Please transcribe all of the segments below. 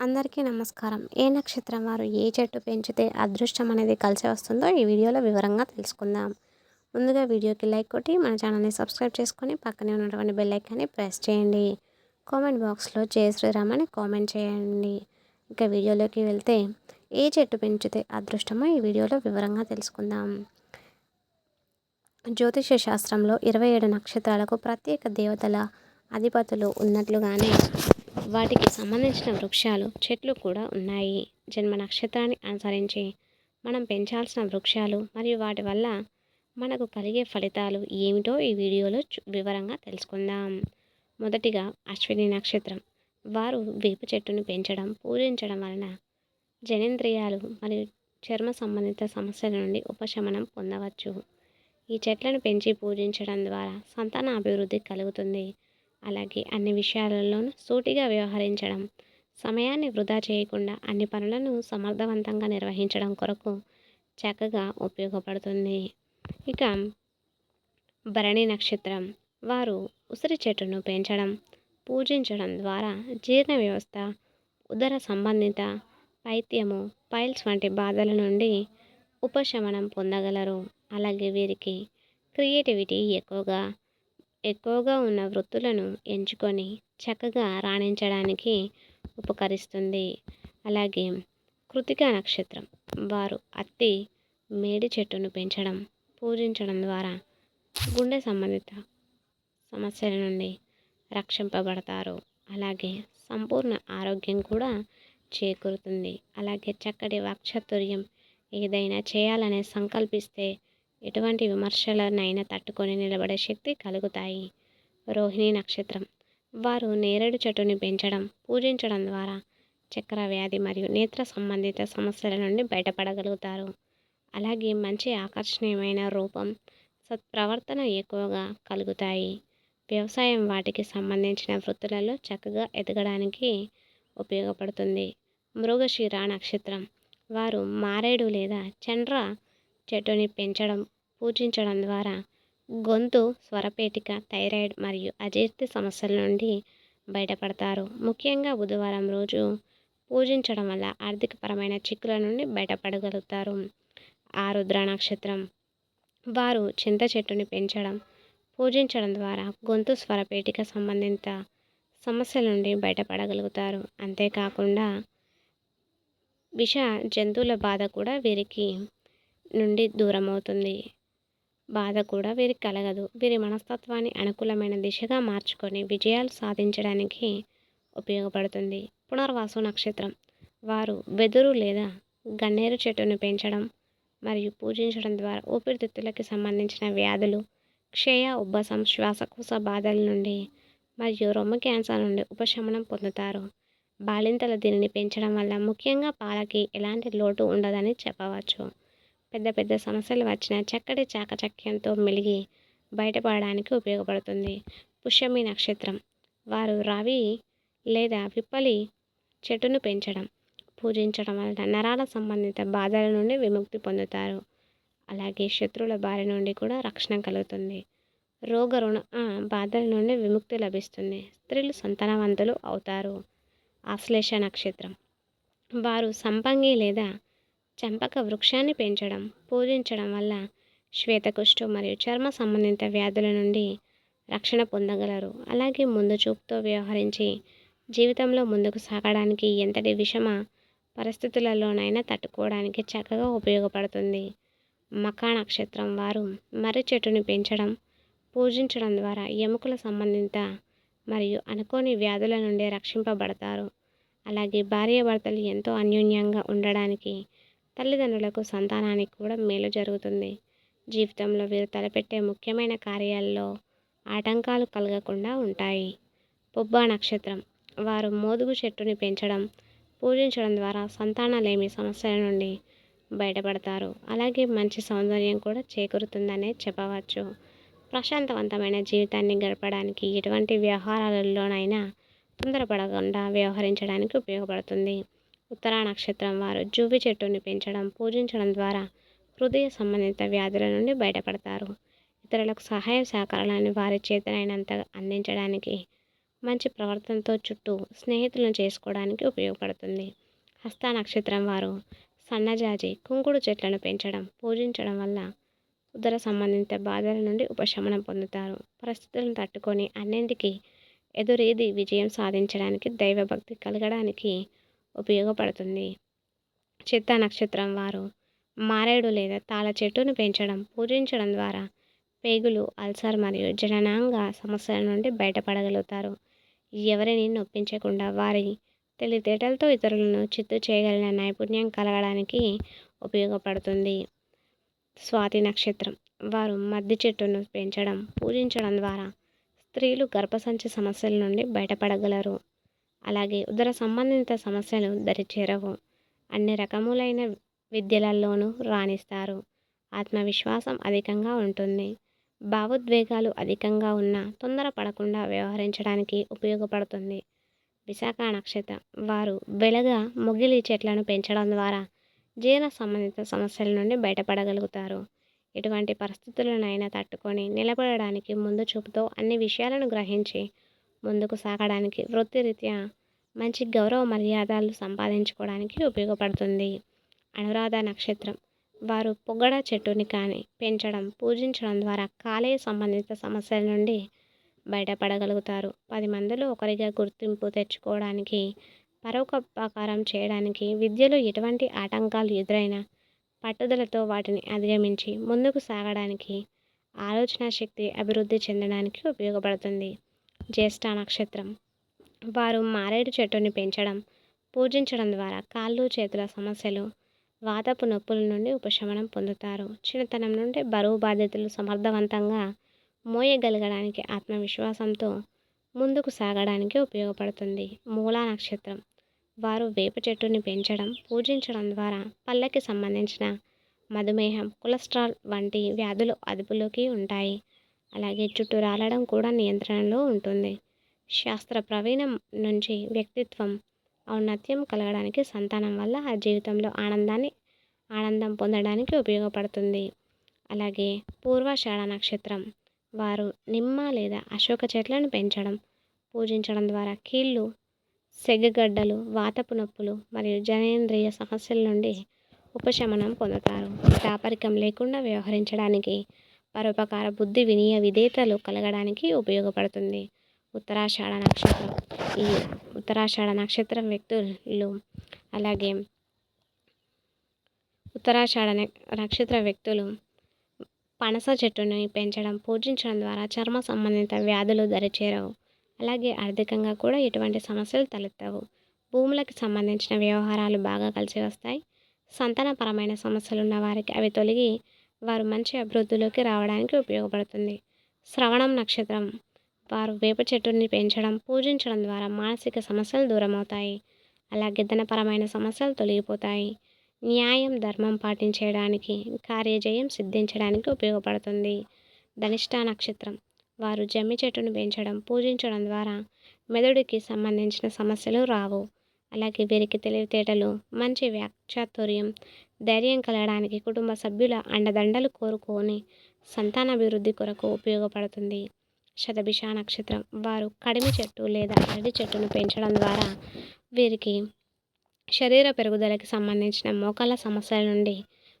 అందరికీ నమస్కారం. ఏ నక్షత్రం వారు ఏ చెట్టు పెంచితే అదృష్టం అనేది కలిసి వస్తుందో ఈ వీడియోలో వివరంగా తెలుసుకుందాం. ముందుగా వీడియోకి లైక్ కొట్టి మన ఛానల్ని సబ్స్క్రైబ్ చేసుకొని పక్కనే ఉన్నటువంటి బెల్ ఐకాన్ని ప్రెస్ చేయండి. కామెంట్ బాక్స్లో జయ శ్రీరామ్ అని కామెంట్ చేయండి. ఇక వీడియోలోకి వెళ్తే ఏ చెట్టు పెంచితే అదృష్టమో ఈ వీడియోలో వివరంగా తెలుసుకుందాం. జ్యోతిష శాస్త్రంలో ఇరవై ఏడు నక్షత్రాలకు ప్రత్యేక దేవతల అధిపతులు ఉన్నట్లుగానే వాటికి సంబంధించిన వృక్షాలు చెట్లు కూడా ఉన్నాయి. జన్మ నక్షత్రాన్ని అనుసరించి మనం పెంచాల్సిన వృక్షాలు మరియు వాటి వల్ల మనకు కలిగే ఫలితాలు ఏమిటో ఈ వీడియోలో వివరంగా తెలుసుకుందాం. మొదటిగా అశ్విని నక్షత్రం. వారు వేప చెట్టును పెంచడం పూజించడం వలన జనేంద్రియాలు మరియు చర్మ సంబంధిత సమస్యల నుండి ఉపశమనం పొందవచ్చు. ఈ చెట్లను పెంచి పూజించడం ద్వారా సంతాన అభివృద్ధి కలుగుతుంది. అలాగే అన్ని విషయాలలోనూ సూటిగా వ్యవహరించడం సమయాన్ని వృధా చేయకుండా అన్ని పనులను సమర్థవంతంగా నిర్వహించడం కొరకు చక్కగా ఉపయోగపడుతుంది. ఇక భరణి నక్షత్రం వారు ఉసిరి చెట్టును పెంచడం పూజించడం ద్వారా జీర్ణ వ్యవస్థ ఉదర సంబంధిత పైత్యము పైల్స్ వంటి బాధల నుండి ఉపశమనం పొందగలరు. అలాగే వీరికి క్రియేటివిటీ ఎక్కువగా ఎక్కువగా ఉన్న వృత్తులను ఎంచుకొని చక్కగా రాణించడానికి ఉపకరిస్తుంది. అలాగే కృతిక నక్షత్రం వారు అత్తి మేడి చెట్టును పెంచడం పూజించడం ద్వారా గుండె సంబంధిత సమస్యల నుండి రక్షింపబడతారు. అలాగే సంపూర్ణ ఆరోగ్యం కూడా చేకూరుతుంది. అలాగే చక్కటి వాక్చాతుర్యం ఏదైనా చేయాలనే సంకల్పిస్తే ఎటువంటి విమర్శలనైనా తట్టుకొని నిలబడే శక్తి కలుగుతాయి. రోహిణి నక్షత్రం. వారు నేరేడు చెట్టుని పెంచడం పూజించడం ద్వారా చక్కెర వ్యాధి మరియు నేత్ర సంబంధిత సమస్యల నుండి బయటపడగలుగుతారు. అలాగే మంచి ఆకర్షణీయమైన రూపం సత్ప్రవర్తన ఎక్కువగా కలుగుతాయి. వ్యవసాయం వాటికి సంబంధించిన వృత్తులలో చక్కగా ఎదగడానికి ఉపయోగపడుతుంది. మృగశిర నక్షత్రం. వారు మారేడు లేదా చండ్ర చెట్టుని పెంచడం పూజించడం ద్వారా గొంతు స్వరపేటిక థైరాయిడ్ మరియు అజీర్తి సమస్యల నుండి బయటపడతారు. ముఖ్యంగా బుధవారం రోజు పూజించడం వల్ల ఆర్థికపరమైన చిక్కుల నుండి బయటపడగలుగుతారు. ఆరుద్ర నక్షత్రం. వారు చింత చెట్టుని పెంచడం పూజించడం ద్వారా గొంతు స్వరపేటిక సంబంధిత సమస్యల నుండి బయటపడగలుగుతారు. అంతేకాకుండా విష జంతువుల బాధ కూడా వీరికి నుండి దూరం అవుతుంది బాధ కూడా వీరికి కలగదు. వీరి మనస్తత్వాన్ని అనుకూలమైన దిశగా మార్చుకొని విజయాలు సాధించడానికి ఉపయోగపడుతుంది. పునర్వాసు నక్షత్రం. వారు వెదురు లేదా గన్నేరు చెట్టును పెంచడం మరియు పూజించడం ద్వారా ఊపిరితిత్తులకి సంబంధించిన వ్యాధులు క్షయ ఉబ్బసం శ్వాసకోశ బాధల నుండి మరియు రొమ్ము క్యాన్సర్ నుండి ఉపశమనం పొందుతారు. బాలింతలు దీనిని పెంచడం వల్ల ముఖ్యంగా పాలకి ఎలాంటి లోటు ఉండదని చెప్పవచ్చు. పెద్ద పెద్ద సమస్యలు వచ్చిన చక్కటి చాకచక్యంతో మెలిగి బయటపడడానికి ఉపయోగపడుతుంది. పుష్యమి నక్షత్రం. వారు రావి లేదా విప్పలి చెట్టును పెంచడం పూజించడం వలన నరాల సంబంధిత బాధల నుండి విముక్తి పొందుతారు. అలాగే శత్రువుల బారి నుండి కూడా రక్షణ కలుగుతుంది. రోగ రుణ బాధల నుండి విముక్తి లభిస్తుంది. స్త్రీలు సంతానవంతులు అవుతారు. ఆశ్లేష నక్షత్రం. వారు సంపంగి లేదా చంపక వృక్షాన్ని పెంచడం పూజించడం వల్ల శ్వేతకుష్ఠు మరియు చర్మ సంబంధిత వ్యాధుల నుండి రక్షణ పొందగలరు. అలాగే ముందు చూపుతో వ్యవహరించి జీవితంలో ముందుకు సాగడానికి ఎంతటి విషమ పరిస్థితులలోనైనా తట్టుకోవడానికి చక్కగా ఉపయోగపడుతుంది. మకా నక్షత్రం వారు మర్రి చెట్టుని పెంచడం పూజించడం ద్వారా ఎముకల సంబంధిత మరియు అనుకోని వ్యాధుల నుండి రక్షింపబడతారు. అలాగే భార్యాభర్తలు ఎంతో అన్యోన్యంగా ఉండడానికి తల్లిదండ్రులకు సంతానానికి కూడా మేలు జరుగుతుంది. జీవితంలో వీరు తలపెట్టే ముఖ్యమైన కార్యాల్లో ఆటంకాలు కలగకుండా ఉంటాయి. పుబ్బా నక్షత్రం. వారు మోదుగు చెట్టుని పెంచడం పూజించడం ద్వారా సంతానలేమి సమస్యల నుండి బయటపడతారు. అలాగే మంచి సౌందర్యం కూడా చేకూరుతుందనే చెప్పవచ్చు. ప్రశాంతవంతమైన జీవితాన్ని గడపడానికి ఎటువంటి వ్యవహారాలలోనైనా తొందరపడకుండా వ్యవహరించడానికి ఉపయోగపడుతుంది. ఉత్తరా నక్షత్రం వారు జువ్వి చెట్టుని పెంచడం పూజించడం ద్వారా హృదయ సంబంధిత వ్యాధుల నుండి బయటపడతారు. ఇతరులకు సహాయ సహకారాలను వారి చేతనైనంత అందించడానికి మంచి ప్రవర్తనతో చుట్టూ స్నేహితులను చేసుకోవడానికి ఉపయోగపడుతుంది. హస్త నక్షత్రం వారు సన్నజాజి కుంకుడు చెట్లను పెంచడం పూజించడం వల్ల ఉదర సంబంధిత బాధల నుండి ఉపశమనం పొందుతారు. పరిస్థితులను తట్టుకొని అన్నింటికి ఎదురీది విజయం సాధించడానికి దైవభక్తి కలగడానికి ఉపయోగపడుతుంది. చిత్త నక్షత్రం వారు మారేడు లేదా తాళ చెట్టును పెంచడం పూజించడం ద్వారా పేగులు అల్సర్ మరియు జననాంగ సమస్యల నుండి బయటపడగలుగుతారు. ఎవరిని నొప్పించకుండా వారి తెలివితేటలతో ఇతరులను చిత్తు చేయగలిగిన నైపుణ్యం కలగడానికి ఉపయోగపడుతుంది. స్వాతి నక్షత్రం వారు మద్ది చెట్టును పెంచడం పూజించడం ద్వారా స్త్రీలు గర్భసంచి సమస్యల నుండి బయటపడగలరు. అలాగే ఉదర సంబంధిత సమస్యలు దరిచేరవు అన్ని రకములైన విద్యలలోనూ రాణిస్తారు. ఆత్మవిశ్వాసం అధికంగా ఉంటుంది. భావోద్వేగాలు అధికంగా ఉన్న తొందరపడకుండా వ్యవహరించడానికి ఉపయోగపడుతుంది. విశాఖ నక్షత్రం వారు వెలగ మొగిలి చెట్లను పెంచడం ద్వారా జీర్ణ సంబంధిత సమస్యల నుండి బయటపడగలుగుతారు. ఎటువంటి పరిస్థితులనైనా తట్టుకొని నిలబడడానికి ముందు చూపుతో అన్ని విషయాలను గ్రహించి ముందుకు సాగడానికి వృత్తిరీత్యా మంచి గౌరవ మర్యాదలు సంపాదించుకోవడానికి ఉపయోగపడుతుంది. అనురాధ నక్షత్రం. వారు పొగడ చెట్టుని కానీ పెంచడం పూజించడం ద్వారా కాలేయ సంబంధిత సమస్యల నుండి బయటపడగలుగుతారు. పది మందిలో ఒకరిగా గుర్తింపు తెచ్చుకోవడానికి పరోపకారం చేయడానికి విద్యలో ఎటువంటి ఆటంకాలు ఎదురైనా పట్టుదలతో వాటిని అధిగమించి ముందుకు సాగడానికి ఆలోచన శక్తి అభివృద్ధి చెందడానికి ఉపయోగపడుతుంది. జ్యేష్ఠ నక్షత్రం వారు మారేడు చెట్టుని పెంచడం పూజించడం ద్వారా కాళ్ళు చేతుల సమస్యలు వాతపు నొప్పుల నుండి ఉపశమనం పొందుతారు. చిన్నతనం నుండి బరువు బాధ్యతలు సమర్థవంతంగా మోయగలగడానికి ఆత్మవిశ్వాసంతో ముందుకు సాగడానికి ఉపయోగపడుతుంది. మూలా నక్షత్రం. వారు వేప చెట్టుని పెంచడం పూజించడం ద్వారా పళ్ళకి సంబంధించిన మధుమేహం కొలెస్ట్రాల్ వంటి వ్యాధులు అదుపులోకి ఉంటాయి. అలాగే జుట్టు రాలడం కూడా నియంత్రణలో ఉంటుంది. శాస్త్ర ప్రవీణం నుంచి వ్యక్తిత్వం ఔన్నత్యం కలగడానికి సంతానం వల్ల ఆ జీవితంలో ఆనందాన్ని ఆనందం పొందడానికి ఉపయోగపడుతుంది. అలాగే పూర్వాషాఢ నక్షత్రం వారు నిమ్మ లేదా అశోక చెట్లను పెంచడం పూజించడం ద్వారా కీళ్ళు సెగగడ్డలు వాతపు నొప్పులు మరియు జనేంద్రియ సమస్యల నుండి ఉపశమనం పొందుతారు. దాపరికం లేకుండా వ్యవహరించడానికి పరోపకార బుద్ధి వినయ విధేతలు కలగడానికి ఉపయోగపడుతుంది. ఉత్తరాషాఢ నక్షత్రం. ఈ ఉత్తరాషాఢ నక్షత్రం వ్యక్తులు అలాగే ఉత్తరాషాఢ నక్షత్ర వ్యక్తులు పనస చెట్టుని పెంచడం పూజించడం ద్వారా చర్మ సంబంధిత వ్యాధులు దరిచేరవు. అలాగే ఆర్థికంగా కూడా ఎటువంటి సమస్యలు తలెత్తవు. భూములకు సంబంధించిన వ్యవహారాలు బాగా కలిసి వస్తాయి. సంతానపరమైన సమస్యలు ఉన్న వారికి అవి తొలగి వారు మంచి అభివృద్ధిలోకి రావడానికి ఉపయోగపడుతుంది. శ్రవణం నక్షత్రం. వారు వేప చెట్టుని పెంచడం పూజించడం ద్వారా మానసిక సమస్యలు దూరమవుతాయి. అలాగే ధనపరమైన సమస్యలు తొలగిపోతాయి. న్యాయం ధర్మం పాటించడానికి కార్యజయం సిద్ధించడానికి ఉపయోగపడుతుంది. ధనిష్ట నక్షత్రం. వారు జమ్మి చెట్టును పెంచడం పూజించడం ద్వారా మెదడుకి సంబంధించిన సమస్యలు రావు. అలాగే వీరికి తెలివితేటలు మంచి వ్యాఖ్యాతుర్యం ధైర్యం కలగడానికి కుటుంబ సభ్యుల అండదండలు కోరుకొని సంతానాభివృద్ధి కొరకు ఉపయోగపడుతుంది. శతభిష నక్షత్రం వారు కడిమి చెట్టు లేదా అరటి చెట్టును పెంచడం ద్వారా వీరికి శరీర పెరుగుదలకి సంబంధించిన మోకాళ్ళ సమస్యల నుండి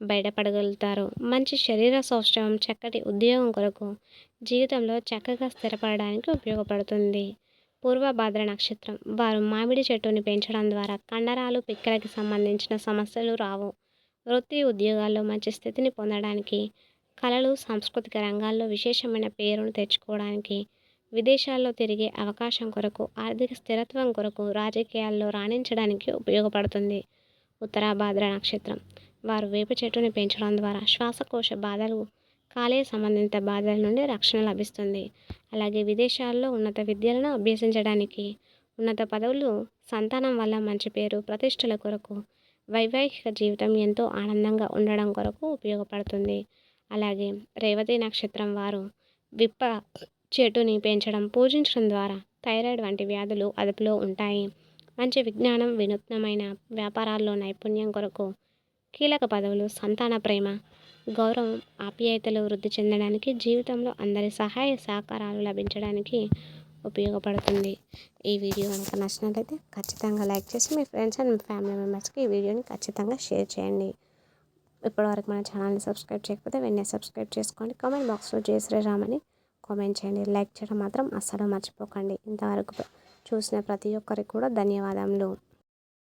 బయటపడగలుగుతారు. మంచి శరీర సౌష్ఠవం చక్కటి ఉద్యోగం కొరకు జీవితంలో చక్కగా స్థిరపడడానికి ఉపయోగపడుతుంది. పూర్వభాద్ర నక్షత్రం. వారు మామిడి చెట్టుని పెంచడం ద్వారా కండరాలు పిక్కలకి సంబంధించిన సమస్యలు రావు. వృత్తి ఉద్యోగాల్లో మంచి స్థితిని పొందడానికి కళలు సాంస్కృతిక రంగాల్లో విశేషమైన పేరును తెచ్చుకోవడానికి విదేశాల్లో తిరిగే అవకాశం కొరకు ఆర్థిక స్థిరత్వం కొరకు రాజకీయాల్లో రాణించడానికి ఉపయోగపడుతుంది. ఉత్తరాభాద్ర నక్షత్రం. వారు వేప చెట్టుని పెంచడం ద్వారా శ్వాసకోశ బాధలు కాలేయ సంబంధిత బాధల నుండి రక్షణ లభిస్తుంది. అలాగే విదేశాల్లో ఉన్నత విద్యలను అభ్యసించడానికి ఉన్నత పదవులు సంతానం వల్ల మంచి పేరు ప్రతిష్టల కొరకు వైవాహిక జీవితం ఎంతో ఆనందంగా ఉండడం కొరకు ఉపయోగపడుతుంది. అలాగే రేవతి నక్షత్రం వారు విప్ప చెట్టుని పెంచడం పూజించడం ద్వారా థైరాయిడ్ వంటి వ్యాధులు అదుపులో ఉంటాయి. మంచి విజ్ఞానం వినూత్నమైన వ్యాపారాల్లో నైపుణ్యం కొరకు కీలక పదవులు సంతాన ప్రేమ గౌరవం ఆప్యాయతలు వృద్ధి చెందడానికి జీవితంలో అందరి సహాయ సహకారాలు లభించడానికి ఉపయోగపడుతుంది. ఈ వీడియో కనుక నచ్చినట్లయితే ఖచ్చితంగా లైక్ చేసి మీ ఫ్రెండ్స్ అండ్ మీ ఫ్యామిలీ మెంబర్స్కి ఈ వీడియోని ఖచ్చితంగా షేర్ చేయండి. ఇప్పటివరకు మన ఛానల్ని సబ్స్క్రైబ్ చేయకపోతే వెంటనే సబ్స్క్రైబ్ చేసుకోండి. కామెంట్ బాక్స్లో జయ శ్రీరామని కామెంట్ చేయండి. లైక్ చేయడం మాత్రం అస్సలు మర్చిపోకండి. ఇంతవరకు చూసిన ప్రతి ఒక్కరికి కూడా ధన్యవాదములు.